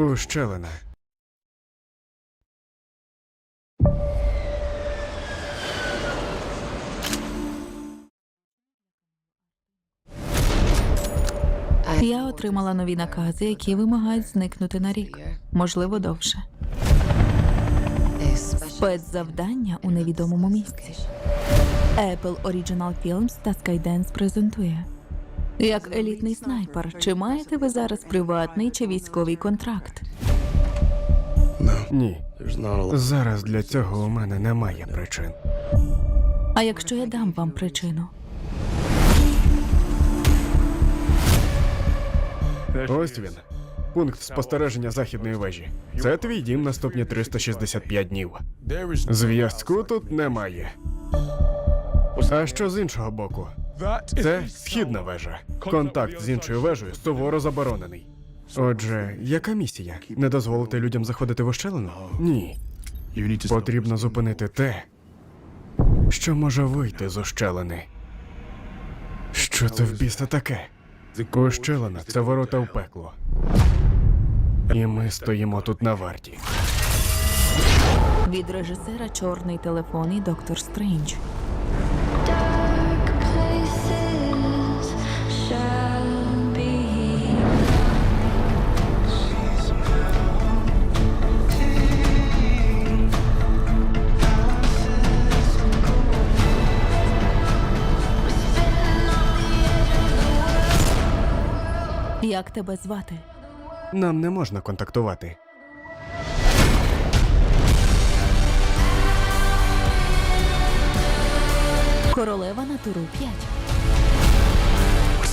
Ущелина. Я отримала нові накази, які вимагають зникнути на рік, можливо, довше. Спецзавдання у невідомому місці. Apple Original Films та Skydance презентує. Як елітний снайпер, чи маєте ви зараз приватний чи військовий контракт? Ні. Зараз для цього у мене немає причин. А якщо я дам вам причину? Ось він. Пункт спостереження західної вежі. Це твій дім наступні 365 днів. Зв'язку тут немає. А що з іншого боку? Це східна вежа. Контакт з іншою вежею суворо заборонений. Отже, яка місія? Не дозволити людям заходити в ущелину? Ні. Потрібно зупинити те, що може вийти з ущелини. Що це в біса таке? Ущелина це ворота в пекло. І ми стоїмо тут на варті. Від режисера Чорний телефон і Доктор Стрендж. Як тебе звати? Нам не можна контактувати. Королева натуру 5.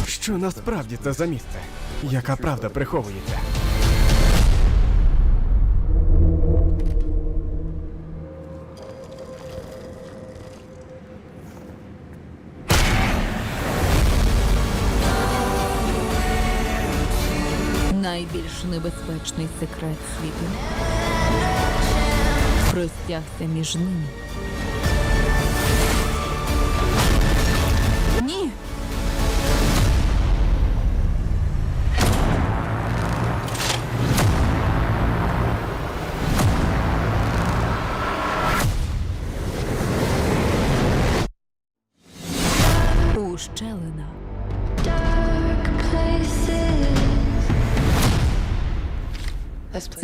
Що насправді це за місце? Яка правда приховується? Найбільш небезпечний секрет світу. Простягся між ними.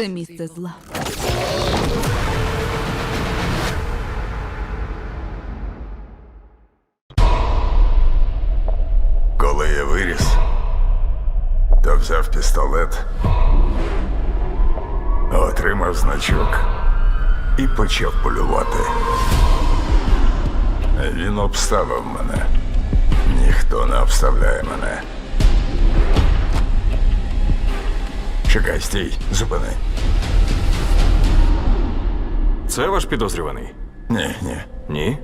Це місце зла. Коли я виріс, то взяв пістолет, отримав значок і почав полювати. Він обставив мене. Ніхто не обставляє мене. Чекай, стій, зупини. Це ваш підозрюваний? Ні, ні, Ні?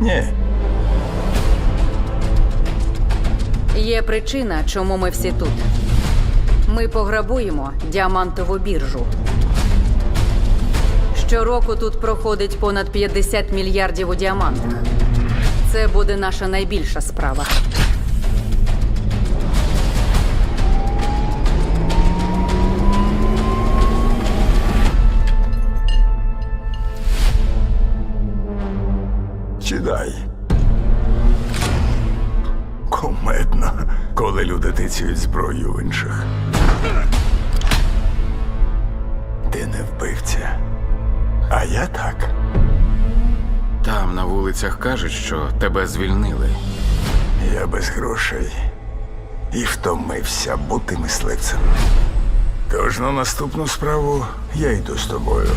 ні. Є причина, чому ми всі тут. Ми пограбуємо діамантову біржу. Щороку тут проходить понад 50 мільярдів у діамантах. Це буде наша найбільша справа. Люди зброю в інших. Ти не вбивця. А я так. Там на вулицях кажуть, що тебе звільнили. Я без грошей і втомився бути мисливцем. Тож на наступну справу я йду з тобою.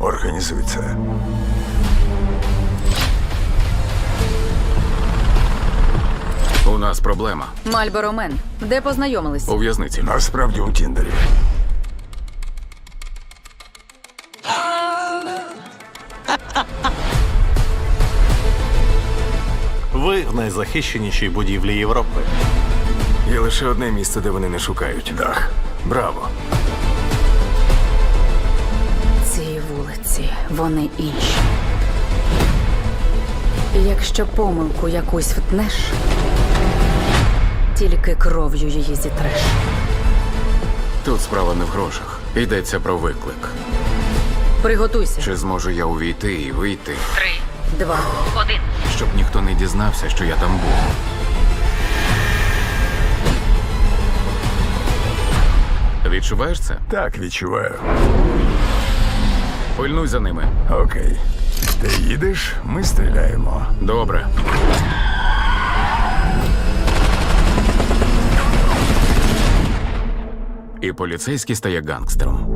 Організуй це. У нас проблема Мальборо Мен, де познайомились? у в'язниці. Насправді у Тіндері. Ви в найзахищенішій будівлі Європи. Є лише одне місце, де вони не шукають. Дах. Браво! Ці вулиці, вони інші. Якщо помилку якусь втнеш, Тільки кров'ю її зітреш. Тут справа не в грошах. Йдеться про виклик. Приготуйся. Чи зможу я увійти і вийти, Три, два, один. щоб ніхто не дізнався, що я там був? Відчуваєш це? Так, відчуваю. Пильнуй за ними. Окей. Ти їдеш, ми стріляємо. Добре. І поліцейський стає гангстером.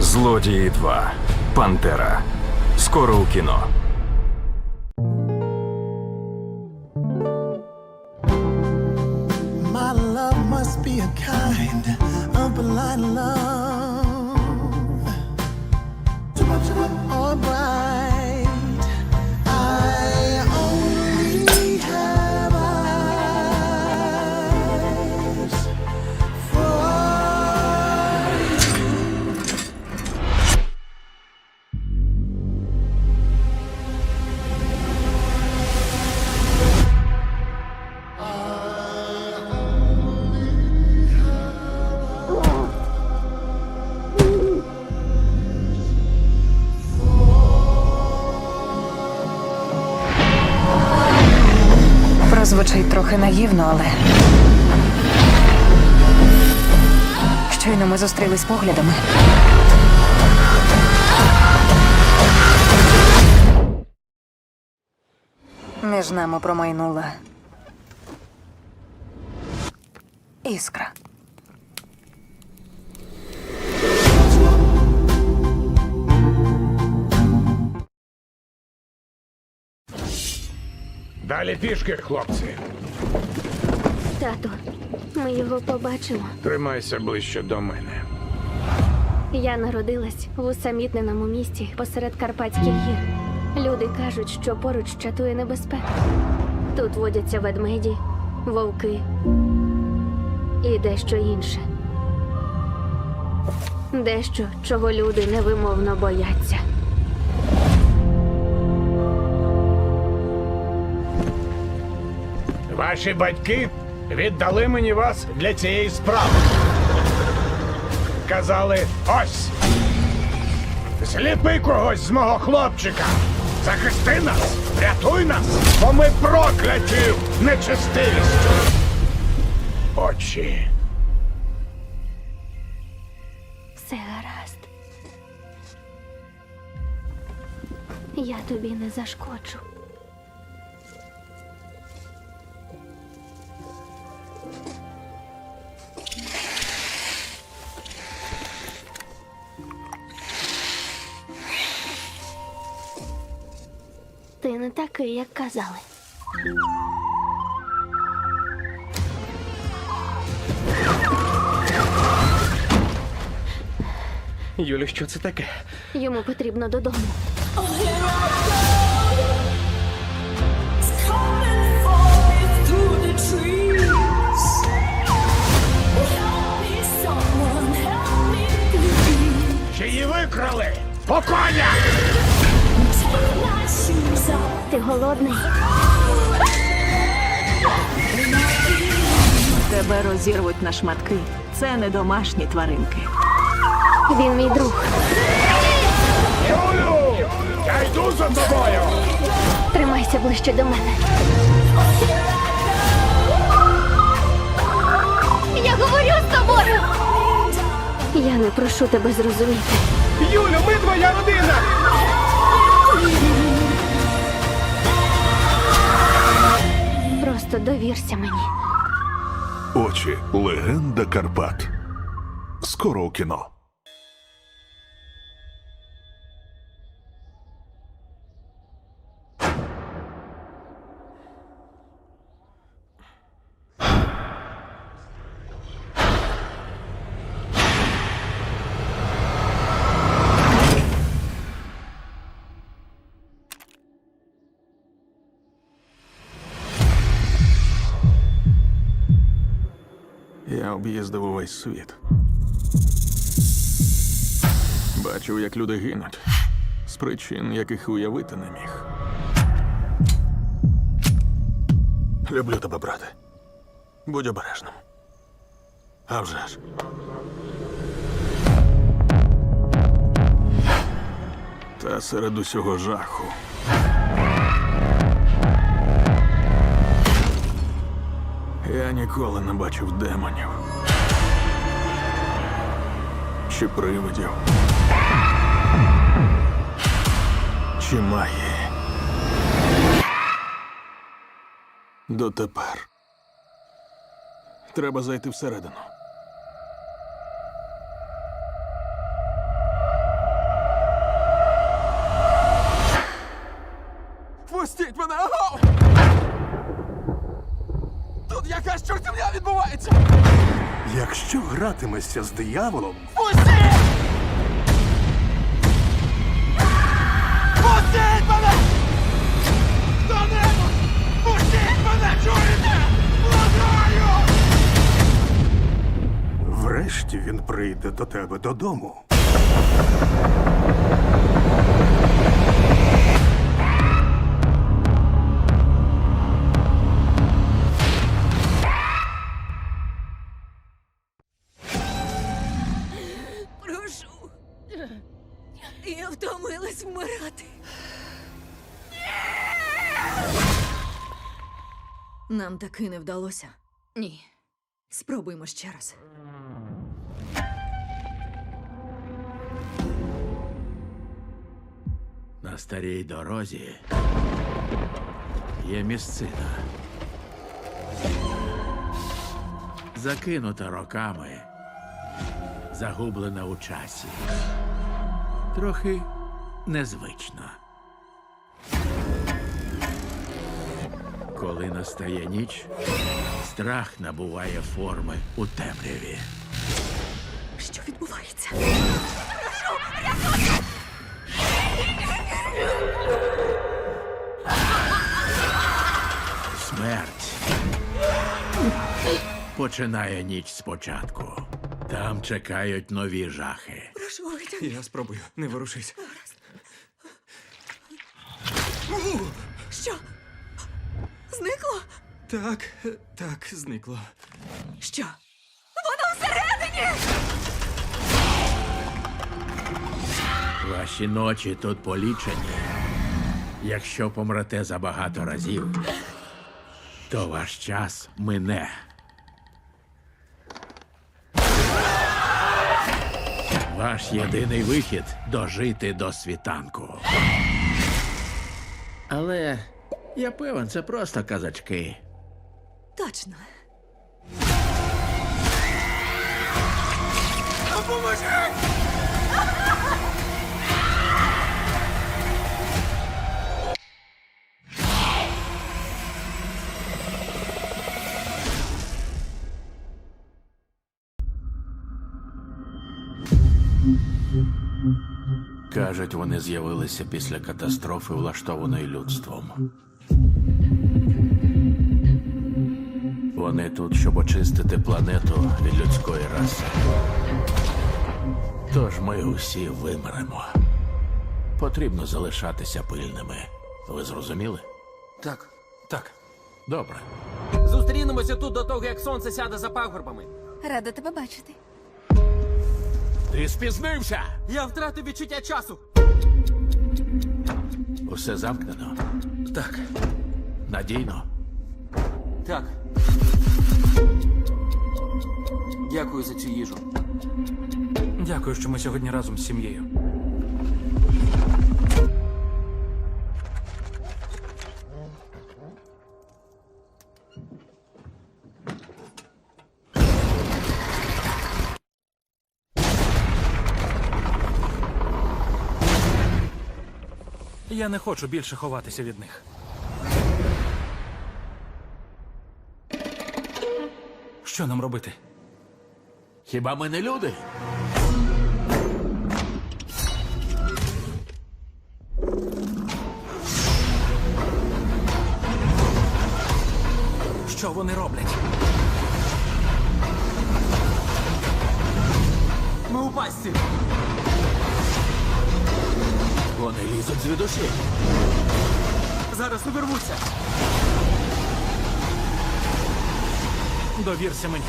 Злодії 2. Пантера. Скоро у кіно. Трохи наївно, але. Щойно ми зустрілись поглядами. Між нами промайнула іскра. Далі пішки, хлопці. Тату, ми його побачимо. Тримайся ближче до мене. Я народилась в усамітненому місті посеред Карпатських гір. Люди кажуть, що поруч чатує небезпека. Тут водяться ведмеді, вовки і дещо інше. Дещо, чого люди невимовно бояться. Ваші батьки віддали мені вас для цієї справи. Казали ось. Зліпи когось з мого хлопчика. Захисти нас, врятуй нас, бо ми прокляті нечистивістю. Очі. Все гаразд. Я тобі не зашкоджу. Не такий, як казали. Юлі, що це таке? Йому потрібно додому. Чи її викрали? По конях! Ти голодний? Тебе розірвуть на шматки. Це не домашні тваринки. Він мій друг. Юлю! Я йду за тобою! Тримайся ближче до мене. Я говорю з тобою. Я не прошу тебе зрозуміти. Юлю, ми твоя родина! Просто довірся мені. Очі. Легенда Карпат. Скоро у кіно. Об'їздив увесь світ. Бачив, як люди гинуть. З причин, яких уявити не міг. Люблю тебе, брате. Будь обережним. А вже ж. Та серед усього жаху. Я ніколи не бачив демонів. Чи привидів. Чи магії. Дотепер. Треба зайти всередину. Пустіть мене! Аго! Тут якась чортівня відбувається! Якщо гратимешся з дияволом, Пустіть! Прийде до тебе додому. Прошу. Я втомилась вмирати. Нам таки не вдалося. Ні. Спробуємо ще раз. На старій дорозі є місцина. Закинута роками, загублена у часі. Трохи незвично. Коли настає ніч, страх набуває форми у темряві. Що відбувається? Смерть починає ніч спочатку. Там чекають нові жахи. Прошу, витягни. Я спробую, не ворушись. Що? Зникло? Так, так, зникло. Що? Воно всередині! Ваші ночі тут полічені. Якщо помрете забагато разів, то ваш час мине. Ваш єдиний вихід дожити до світанку. Але я певен, це просто казачки. Точно. Кажуть, вони з'явилися після катастрофи, влаштованої людством. Вони тут, щоб очистити планету від людської раси. Тож ми усі вимремо. Потрібно залишатися пильними. Ви зрозуміли? Так, так. Добре. Зустрінемося тут до того, як сонце сяде за пагорбами. Рада тебе бачити. Ти спізнився! Я втратив відчуття часу. Усе замкнено. Так. Надійно. Так. Дякую за цю їжу. Дякую, що ми сьогодні разом з сім'єю. Я не хочу більше ховатися від них. Що нам робити? Хіба ми не люди? Що вони роблять? Ми у пастці. Вони лізуть звідусі. Зараз обервуться. Довірся мені.